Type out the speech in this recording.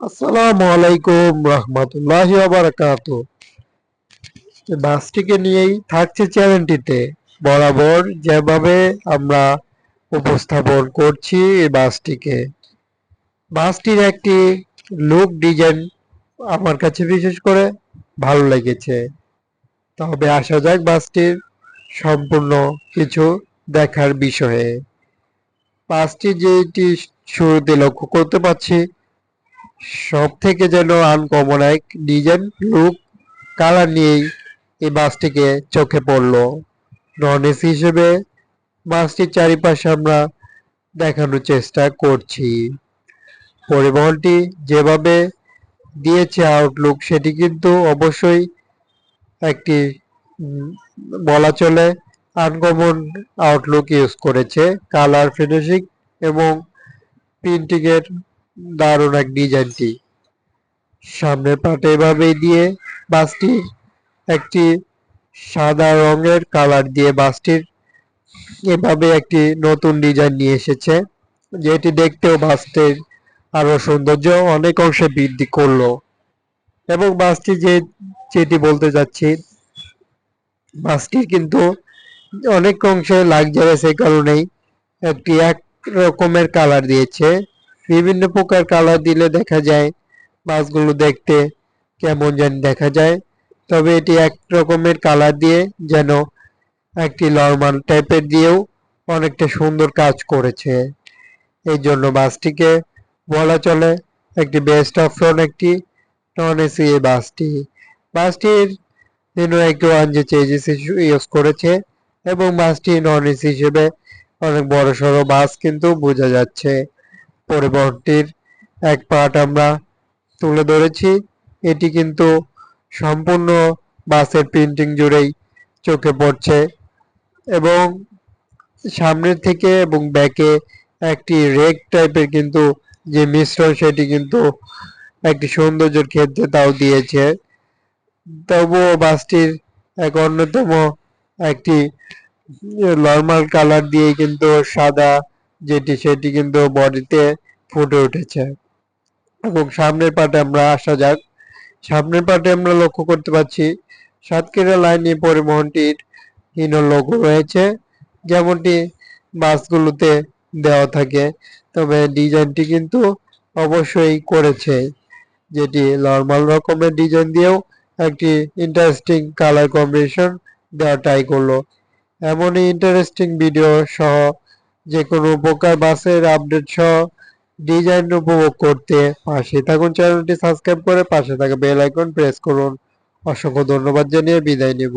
আসসালামু আলাইকুম রহমতুল্লাহি বারাকাতু বাসটিকে নিয়েই থাকছে চ্যানেলটিতে বরাবর যেভাবে আমরা উপস্থাপন করছি এই বাসটিকে বাসটির একটি লুক ডিজাইন আমার কাছে বিশেষ করে ভালো লেগেছে। তবে আসা যাক বাসটির সম্পূর্ণ কিছু দেখার বিষয়ে। বাসটি যেটি শুরুতে লক্ষ্য করতে পারছি সব থেকে যেন আনকমন এক ডিজাইন লুক কালার নিয়েই এই বাসটিকে চোখে পড়ল। নন এসি হিসেবে বাসটির চারিপাশে আমরা দেখানোর চেষ্টা করছি। পরিবহনটি যেভাবে দিয়েছে আউটলুক সেটি কিন্তু অবশ্যই একটি বলা চলে আনকমন আউটলুক ইউজ করেছে। কালার ফিনিশিং এবং প্রিন্টিং এর দারুণ এক ডিজাইনটি সামনের পাটে এভাবে দিয়ে বাসটি একটি সাদা রঙের কালার দিয়ে বাসটির এভাবে একটি নতুন ডিজাইন নিয়ে এসেছে, যেটি দেখতেও বাসটির আরও সৌন্দর্য অনেক অংশে বৃদ্ধি করল। এবং বাসটি যে, যেটি বলতে যাচ্ছি বাসটি কিন্তু অনেক অংশে লাক্সারিয়াস এই কারণেই একটি এক রকমের কালার দিয়েছে। বিভিন্ন প্রকার কালার দিলে দেখা যায় বাসগুলো দেখতে কেমন জানি দেখা যায়। তবে এটি এক রকমের কালার দিয়ে যেন একটি নর্মাল টাইপের দিয়েও অনেকটা সুন্দর কাজ করেছে। এই জন্য বাসটিকে বলা চলে একটি বেস্ট অপশন একটি নন এসি এই বাসটি বাসটির জন্য একটু আনজে চেঞ্জেস ইউজ করেছে এবং বাসটি নন এসি হিসেবে অনেক বড় সড়ো বাস কিন্তু বোঝা যাচ্ছে। পরিবহনটির এক পার্ট আমরা তুলে ধরেছি। এটি কিন্তু সম্পূর্ণ বাসের প্রিন্টিং জুড়েই চোখে পড়ছে এবং সামনের থেকে এবং ব্যাকে একটি রেক টাইপের কিন্তু যে মিশ্রণ, সেটি কিন্তু একটি সৌন্দর্যের ক্ষেত্রে তাও দিয়েছে। তবুও বাসটির এক অন্যতম একটি নর্মাল কালার দিয়ে কিন্তু সাদা যেটি সেটি কিন্তু বডিতে ফুটে উঠেছে। এবং সামনের পাটে আমরা আসা যাক। সামনের পাটে আমরা লক্ষ্য করতে পারছি সাতক্ষীরা লাইনে পরিবহনটির হীন লোগো রয়েছে। যেমনটি বাসগুলোতে দেওয়া থাকে। তবে ডিজাইনটি কিন্তু অবশ্যই করেছে। যেটি নর্মাল রকমের ডিজাইন দিয়েও একটি ইন্টারেস্টিং কালার কম্বিনেশন দেওয়া ট্রাই করল। এমনই ইন্টারেস্টিং ভিডিও সহ যে কোনো প্রকার বাসের আপডেট সহ ডিজাইন উপভোগ করতে পাশে থাকুন চ্যানেলটি সাবস্ক্রাইব করে পাশে থাকা বেল আইকন প্রেস করুন। অসংখ্য ধন্যবাদ জানিয়ে বিদায় নেব।